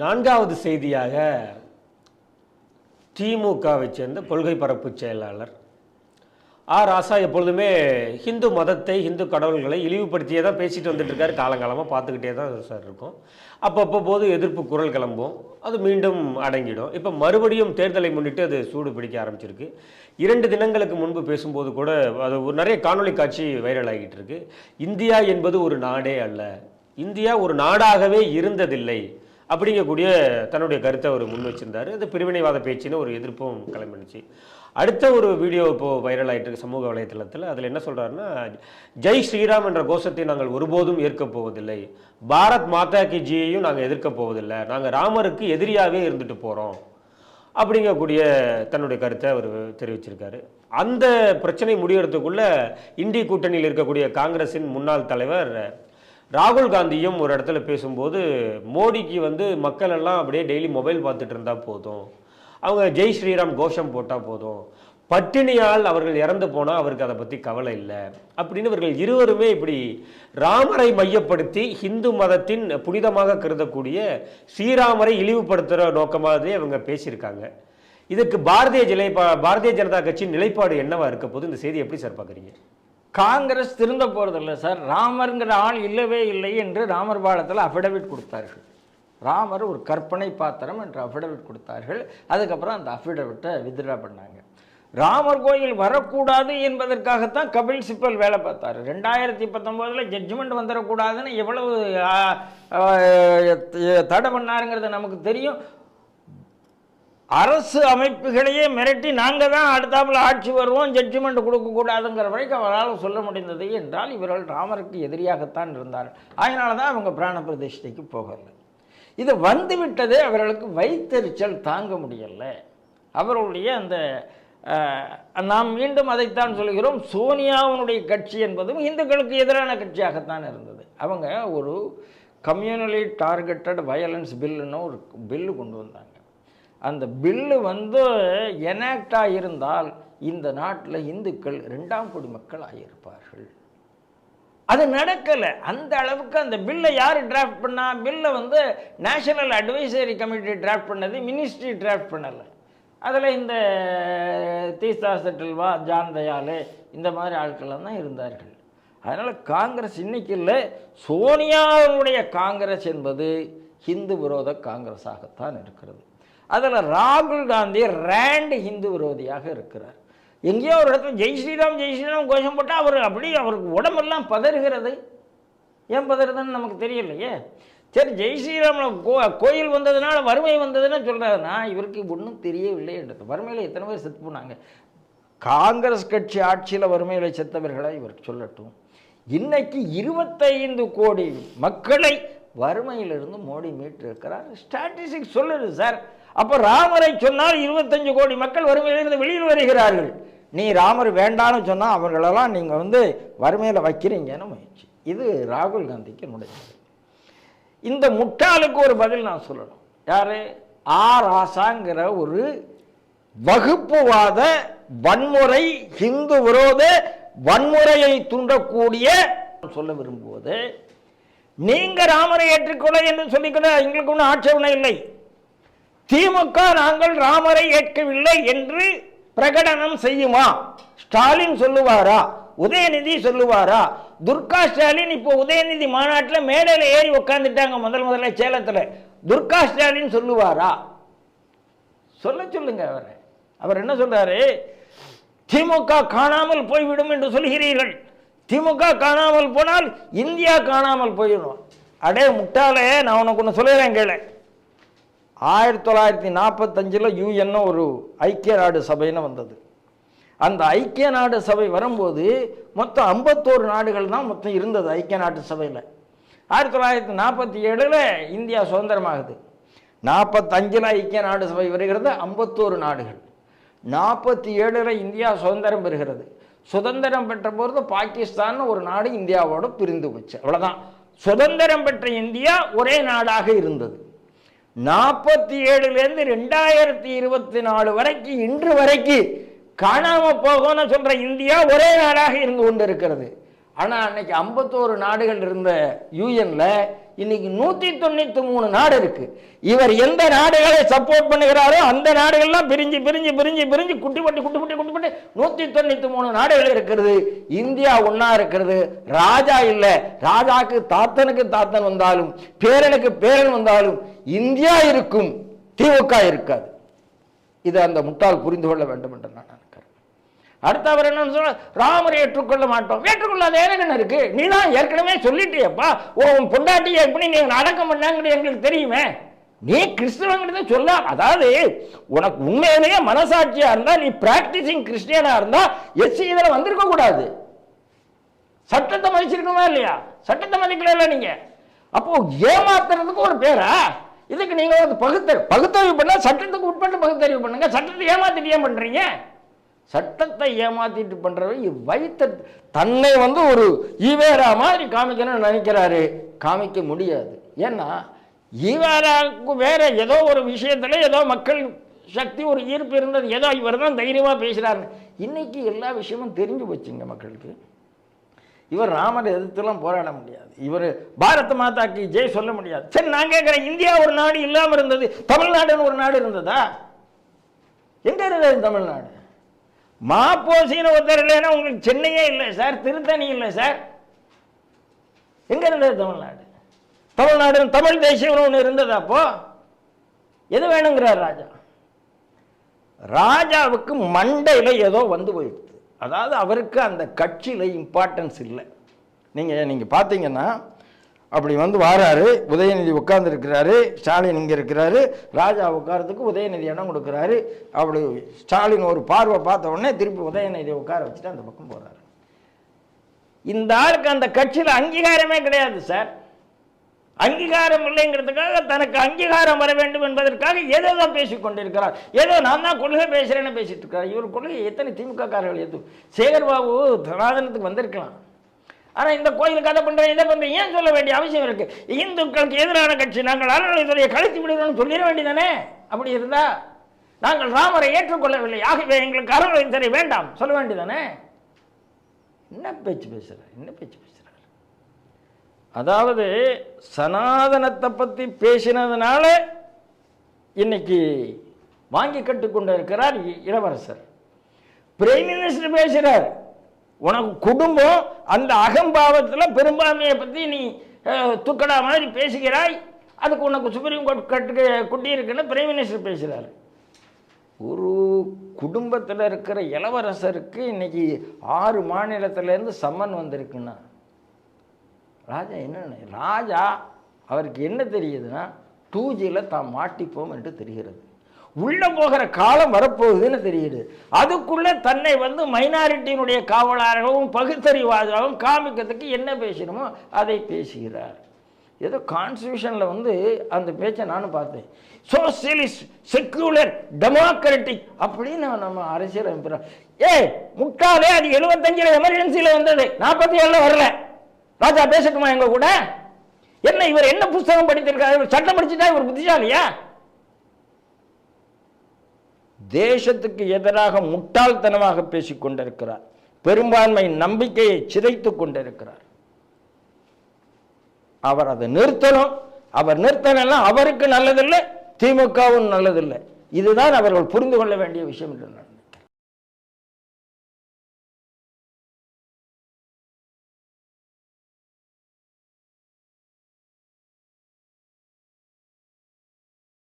நான்காவது செய்தியாக திமுகவை சேர்ந்த கொள்கை பரப்பு செயலாளர் ஆ ராசா எப்பொழுதுமே ஹிந்து மதத்தை ஹிந்து கடவுள்களை இழிவுபடுத்தியே தான் பேசிட்டு வந்துட்டு இருக்காரு காலங்காலமாக பார்த்துக்கிட்டே தான் சார் இருக்கும். அப்பப்போ போது எதிர்ப்பு குரல் கிளம்பும். அது மீண்டும் அடங்கிடும். இப்போ மறுபடியும் தேர்தலை முன்னிட்டு அது சூடு பிடிக்க ஆரம்பிச்சிருக்கு. இரண்டு தினங்களுக்கு முன்பு பேசும்போது கூட அது ஒரு நிறைய காணொளி காட்சி வைரல் ஆகிட்டு இருக்கு. இந்தியா என்பது ஒரு நாடே அல்ல. இந்தியா ஒரு நாடாகவே இருந்ததில்லை. அப்படிங்கக்கூடிய தன்னுடைய கருத்தை அவர் முன் வச்சிருந்தார். அது பிரிவினைவாத பேச்சுன்னு ஒரு எதிர்ப்பும் கிளம்பிடுச்சு. அடுத்த ஒரு வீடியோ இப்போது வைரல் ஆகிட்டு இருக்கு சமூக வலைத்தளத்தில். அதில் என்ன சொல்கிறாருன்னா ஜெய் ஸ்ரீராம் என்ற கோஷத்தை நாங்கள் ஒருபோதும் ஏற்கப் போவதில்லை. பாரத் மாதா கி ஜியையும் நாங்கள் எதிர்க்கப் போவதில்லை. நாங்கள் ராமருக்கு எதிரியாகவே இருந்துட்டு போகிறோம் அப்படிங்கக்கூடிய தன்னுடைய கருத்தை அவர் தெரிவிச்சிருக்காரு. அந்த பிரச்சனை முடியறதுக்குள்ள இந்திய கூட்டணியில் இருக்கக்கூடிய காங்கிரஸின் முன்னாள் தலைவர் ராகுல் காந்தியும் ஒரு இடத்துல பேசும்போது மோடிக்கு வந்து மக்கள் எல்லாம் அப்படியே டெய்லி மொபைல் பார்த்துட்டு இருந்தால் போதும். அவங்க ஜெய் ஸ்ரீராம் கோஷம் போட்டால் போதும். பட்டினியால் அவர்கள் இறந்து போனால் அவருக்கு அதை பற்றி கவலை இல்லை. அப்படின்னு இவர்கள் இருவருமே இப்படி ராமரை மையப்படுத்தி ஹிந்து மதத்தின் புனிதமாக கருதக்கூடிய ஸ்ரீராமரை இழிவுபடுத்துகிற நோக்கமாகவே அவங்க பேசியிருக்காங்க. இதுக்கு பாரதிய ஜிலைப்பா பாரதிய ஜனதா கட்சியின் நிலைப்பாடு என்னவா இருக்க போது இந்த செய்தி எப்படி சார் பார்க்குறீங்க? காங்கிரஸ் திருந்த போகிறதில்ல சார். ராமருங்கிற ஆள் இல்லவே இல்லை என்று ராமர் பாலத்தில் அஃபிடவிட் கொடுத்தார்கள். ராமர் ஒரு கற்பனை பாத்திரம் என்று அஃபிடவிட் கொடுத்தார்கள். அதுக்கப்புறம் அந்த அஃபிடவிட்டை வித்ட்ரா பண்ணாங்க. ராமர் கோயில் வரக்கூடாது என்பதற்காகத்தான் கபில் சிப்பல் வேலை பார்த்தாரு. ரெண்டாயிரத்தி பத்தொம்போதில் ஜட்ஜ்மெண்ட் வந்துடக்கூடாதுன்னு எவ்வளவு தடை பண்ணாருங்கிறது நமக்கு தெரியும். அரசு அமைப்புகளையே மிரட்டி நாங்கள் தான் அடுத்தாப்புல ஆட்சி வருவோம் ஜட்ஜ்மெண்ட் கொடுக்கக்கூடாதுங்கிற வரைக்கும் அவரால் சொல்ல முடிந்தது என்றால் இவர்கள் ராமருக்கு எதிரியாகத்தான் இருந்தார்கள். அதனால தான் அவங்க பிராண பிரதிஷ்டைக்கு போகலை. இது வந்துவிட்டதே அவர்களுக்கு வைத்தெரிச்சல் தாங்க முடியலை. அவர்களுடைய அந்த நாம் மீண்டும் அதைத்தான் சொல்கிறோம் சோனியாவினுடைய கட்சி என்பதும் இந்துக்களுக்கு எதிரான கட்சியாகத்தான் இருந்தது. அவங்க ஒரு கம்யூனலி டார்கெட்டட் வயலன்ஸ் பில்லுன்னு ஒரு பில்லு கொண்டு வந்தாங்க. அந்த பில்லு வந்து எனாக்ட் இருந்தால் இந்த நாட்டில் இந்துக்கள் ரெண்டாம் குடிமக்கள் ஆகியிருப்பார்கள் அது நடக்கலை. அந்த அளவுக்கு அந்த பில்லை யார் டிராஃப்ட் பண்ணா? பில்லை வந்து நேஷனல் அட்வைசரி கமிட்டி டிராஃப்ட் பண்ணது மினிஸ்ட்ரி டிராஃப்ட் பண்ணலை. அதில் இந்த தீஸ்தா செட்டில்வா ஜான் தயாலு இந்த மாதிரி ஆட்கள்லாம் தான் இருந்தார்கள். அதனால் காங்கிரஸ் இன்னைக்கு இல்லை. சோனியாவுடைய காங்கிரஸ் என்பது ஹிந்து விரோத காங்கிரஸாகத்தான் இருக்கிறது. அதில் ராகுல் காந்தி ரேண்டு ஹிந்து விரோதியாக இருக்கிறார். எங்கேயோ ஒரு இடத்துல ஜெய் ஸ்ரீராம் ஜெய் ஸ்ரீராம் கோஷம் போட்டால் அவர் அப்படி அவருக்கு உடம்பெல்லாம் பதறுகிறது. ஏன் பதறுதுன்னு நமக்கு தெரியலையே? சரி ஜெய் ஸ்ரீராமில் கோ கோயில் வந்ததுனால வறுமை வந்ததுன்னு சொல்கிறாருன்னா இவருக்கு ஒன்றும் தெரியவில்லை என்றது வறுமையில் எத்தனை பேர் செத்து போனாங்க? காங்கிரஸ் கட்சி ஆட்சியில் வறுமையில் செத்தவர்களாக இவருக்கு சொல்லட்டும். இன்னைக்கு இருபத்தைந்து கோடி மக்களை வறுமையிலிருந்து மோடி மீட்டு இருக்கிறார். ஸ்டாட்டிஸ்டிக்ஸ் சொல்லுது சார் அப்போ ராமரை சொன்னால் இருபத்தஞ்சு கோடி மக்கள் வறுமையிலிருந்து வெளியில் வருகிறார்கள். நீ ராமர் வேண்டான்னு சொன்னால் அவர்களெல்லாம் நீங்கள் வந்து வறுமையில் வைக்கிறீங்கன்னு முயற்சி. இது ராகுல் காந்திக்கு என்னுடைய இந்த முட்டாளுக்கு ஒரு பதில் நான் சொல்லணும். யார்? ஆர் ஆசாங்கிற ஒரு வகுப்புவாத வன்முறை ஹிந்து விரோத வன்முறையை தூண்டக்கூடிய சொல்ல விரும்புவது நீங்க ராமரை ஏற்றுக்கொள்ள என்று சொல்லிக்கொள்ள எங்களுக்கு ஒன்றும் ஆட்சேபனை இல்லை. திமுக நாங்கள் ராமரை ஏற்கவில்லை என்று பிரகடனம் செய்யுமா? ஸ்டாலின் சொல்லுவாரா? உதயநிதி சொல்லுவாரா? துர்கா ஸ்டாலின் இப்போ உதயநிதி மாநாட்டில் மேடையில் ஏறி உட்காந்துட்டாங்க முதல் முதல்ல சேலத்தில். துர்கா ஸ்டாலின் சொல்லுவாரா? சொல்ல சொல்லுங்க அவரை. அவர் என்ன சொல்றாரு? திமுக காணாமல் போய்விடும் என்று சொல்கிறீர்கள். திமுக காணாமல் போனால் இந்தியா காணாமல் போயிடும். அடே முட்டாளே நான் உனக்கு ஒன்று சொல்லுறேன் கேளு. ஆயிரத்தி தொள்ளாயிரத்தி நாற்பத்தஞ்சில் யூஎன்னு ஒரு ஐக்கிய நாடு சபைன்னு வந்தது. அந்த ஐக்கிய நாடு சபை வரும்போது மொத்தம் ஐம்பத்தோரு நாடுகள் தான் மொத்தம் இருந்தது ஐக்கிய நாட்டு சபையில். ஆயிரத்தி தொள்ளாயிரத்தி நாற்பத்தி ஏழில் இந்தியா சுதந்திரமாகுது. நாற்பத்தஞ்சில் ஐக்கிய நாடு சபை வருகிறது ஐம்பத்தோரு நாடுகள். நாற்பத்தி ஏழில் இந்தியா சுதந்திரம் பெறுகிறது. சுதந்திரம் பெற்ற பொழுது பாகிஸ்தான் ஒரு நாடு இந்தியாவோடு பிரிந்து போச்சு. அவ்வளோதான் சுதந்திரம் பெற்ற இந்தியா ஒரே நாடாக இருந்தது. நாற்பத்தி ஏழுலேருந்து ரெண்டாயிரத்தி இருபத்தி நாலு வரைக்கும் இன்று வரைக்கும் காணாமல் போகும்னு சொல்கிற இந்தியா ஒரே நாடாக இருந்து கொண்டு இருக்கிறது ஆனால் அன்னைக்கு ஐம்பத்தோரு நாடுகள் இருந்த யூஎனில் இன்னைக்கு நூற்றி தொண்ணூற்றி மூணு நாடு இருக்குது இவர் எந்த நாடுகளை சப்போர்ட் பண்ணுகிறாரோ அந்த நாடுகள்லாம் பிரிஞ்சு பிரிஞ்சு பிரிஞ்சு பிரிஞ்சு குட்டி பட்டி குட்டி பட்டி குட்டி பட்டி நூற்றி தொண்ணூற்றி மூணு நாடுகள் இருக்கிறது இந்தியா ஒன்றா இருக்கிறது ராஜா இல்லை. ராஜாக்கு தாத்தனுக்கு தாத்தன் வந்தாலும் பேரனுக்கு பேரன் வந்தாலும் இந்தியா இருக்கும் திமுக இருக்காது. இதை அந்த முட்டாள் புரிந்து கொள்ள வேண்டும் என்று நான் நினைக்கிறேன். அடுத்து அவர் என்ன சொல்ற ராமரை ஏற்றுக்கொள்ள மாட்டோம். ஏற்றுக்கொள்ளாத எனக்கு என்ன இருக்கு? நீ தான் ஏற்கனவே சொல்லிட்டியப்பா. உன் பொண்டாட்டியை எப்படி நீங்கள் அடக்கம் பண்ணாங்கிறது எங்களுக்கு தெரியுமே. நீ கிறிஸ்தவங்கிறத சொல்ல. அதாவது உனக்கு உண்மையிலேயே மனசாட்சியா இருந்தா நீ பிராக்டிசிங் கிறிஸ்டியனா இருந்தா எஸ்சி இதில் வந்திருக்க கூடாது. சட்டத்தை மதிச்சிருக்கணுமா இல்லையா? சட்டத்தை மதிக்கல நீங்க. அப்போ ஏமாத்துறதுக்கு ஒரு பேரா? இதுக்கு நீங்கள் வந்து பகுத்தறிவு பகுத்தறிவு பண்ணால் சட்டத்துக்கு உட்பட்டு பகுத்தறிவு பண்ணுங்க. சட்டத்தை ஏமாத்திட்டு ஏன் பண்ணுறீங்க சட்டத்தை ஏமாத்திட்டு பண்ணுறவங்க வைத்த தன்னை வந்து ஒரு ஈவேரா மாதிரி காமிக்கணும்னு நினைக்கிறாரு. காமிக்க முடியாது. ஏன்னா ஈவேராவுக்கு வேறு ஏதோ ஒரு விஷயத்தில் ஏதோ மக்கள் சக்தி ஒரு ஈர்ப்பு இருந்தது. ஏதோ இவர் தான் தைரியமாக பேசுகிறாருன்னு இன்றைக்கி எல்லா விஷயமும் தெரிஞ்சு போச்சுங்க மக்களுக்கு. இவர் ராமரை எதிர்த்துலாம் போராட முடியாது. இவர் பாரத மாதாக்கு ஜெய் சொல்ல முடியாது. சரி நான் கேட்குறேன் இந்தியா ஒரு நாடு இல்லாமல் இருந்தது தமிழ்நாடுன்னு ஒரு நாடு இருந்ததா? எங்க இருந்தது தமிழ்நாடு? மாப்போசின்னு ஒருத்தர் இல்லைன்னா உங்களுக்கு சென்னையே இல்லை சார் திருத்தணி இல்லை சார். எங்க இருந்தது தமிழ்நாடு? தமிழ்நாடு தமிழ் தேசியம்னு ஒன்று இருந்ததா அப்போ? எது வேணுங்கிறார் ராஜா? ராஜாவுக்கு மண்டையில் ஏதோ வந்து போயிடுது. அதாவது அவருக்கு அந்த கட்சியில் இம்பார்ட்டன்ஸ் இல்லை. நீங்கள் நீங்கள் பார்த்தீங்கன்னா அப்படி வந்து வாராரு உதயநிதி உட்கார்ந்துருக்கிறாரு ஸ்டாலின் இங்கே இருக்கிறாரு ராஜா உட்காரத்துக்கு உதயநிதி இடம் கொடுக்குறாரு அப்படி ஸ்டாலின் ஒரு பார்வை பார்த்த உடனே திருப்பி உதயநிதி உட்கார வச்சுட்டு அந்த பக்கம் போகிறாரு இந்த ஆளுக்கு அந்த கட்சியில் அங்கீகாரமே கிடையாது சார். அங்கீகாரம் இல்லைங்கிறதுக்காக தனக்கு அங்கீகாரம் வர வேண்டும் என்பதற்காக ஏதோ தான் பேசி கொண்டிருக்கிறார் ஏதோ நான் தான் கொள்கை பேசுகிறேன்னு பேசிட்டு இருக்கிறார் இவர் கொள்கை எத்தனை திமுக காரர்கள் எதுவும் சேகர்பாபு தனாதனத்துக்கு சனாதனத்துக்கு வந்திருக்கலாம். ஆனால் இந்த கோயிலுக்கு அதை பண்ணுறேன் இதை பண்ணுறேன் ஏன் சொல்ல வேண்டிய அவசியம் இருக்குது இந்துக்களுக்கு எதிரான கட்சி நாங்கள் அறநிலைத்துறையை கழித்து விடுகிறோம்னு சொல்லிட வேண்டியதானே? அப்படி இருந்தால் நாங்கள் ராமரை ஏற்றுக்கொள்ளவில்லை. ஆகவே எங்களுக்கு அறநிலைத்துறை வேண்டாம். சொல்ல வேண்டியதானே? என்ன பேச்சு பேசுகிறேன் என்ன பேச்சு பேசுகிறேன் அதாவது சனாதனத்தை பற்றி பேசினதுனால இன்னைக்கு வாங்கி கட்டுக்கொண்டு இருக்கிறார் இளவரசர். பிரைம் மினிஸ்டர் பேசுகிறார் உனக்கு குடும்பம் அந்த அகம்பாவத்தில் பெரும்பான்மையை பற்றி நீ துக்கடா மாதிரி பேசுகிறாய். அதுக்கு உனக்கு சுப்ரீம் கோர்ட் கட்டு குட்டி இருக்குன்னு பிரைம் மினிஸ்டர் பேசுகிறார் ஒரு குடும்பத்தில் இருக்கிற இளவரசருக்கு இன்னைக்கு ஆறு மாநிலத்திலேருந்து சம்மன் வந்திருக்குன்னா ராஜா என்ன ராஜா அவருக்கு என்ன தெரியுதுன்னா டூ ஜியில் தான் மாட்டிப்போம் என்று தெரிகிறது. உள்ள போகிற காலம் வரப்போகுதுன்னு தெரியுது. அதுக்குள்ளே தன்னை வந்து மைனாரிட்டியினுடைய காவலாகவும் பகுத்தறிவாதாகவும் காமிக்கிறதுக்கு என்ன பேசணுமோ அதை பேசுகிறார். ஏதோ கான்ஸ்டியூஷனில் வந்து அந்த பேச்சை நானும் பார்த்தேன். சோசியலிஸ்ட் செக்யூலர் டெமோக்ராட்டிக் அப்படின்னு நம்ம அரசியல் அமைப்புறோம் ஏய் முட்டாளே அது எழுபத்தஞ்சில் எமர்ஜென்சியில் வந்தது. நாற்பத்தி ஏழில் வரல. ராஜா பேசட்டுமா எங்க கூட? என்ன இவர் என்ன புஸ்தகம் படித்திருக்காரு? இவர் சட்டம் படிச்சுட்டா இவர் புத்திசாலியா? தேசத்துக்கு எதிராக முட்டாள்தனமாக பேசிக் கொண்டிருக்கிறார். பெரும்பான்மை நம்பிக்கையை சிதைத்துக் கொண்டிருக்கிறார். அவர் அதை நிறுத்தணும். அவர் நிறுத்தலாம் அவருக்கு நல்லதில்லை திமுகவும் நல்லதில்லை. இதுதான் அவர்கள் புரிந்து கொள்ள வேண்டிய விஷயம் என்று நான்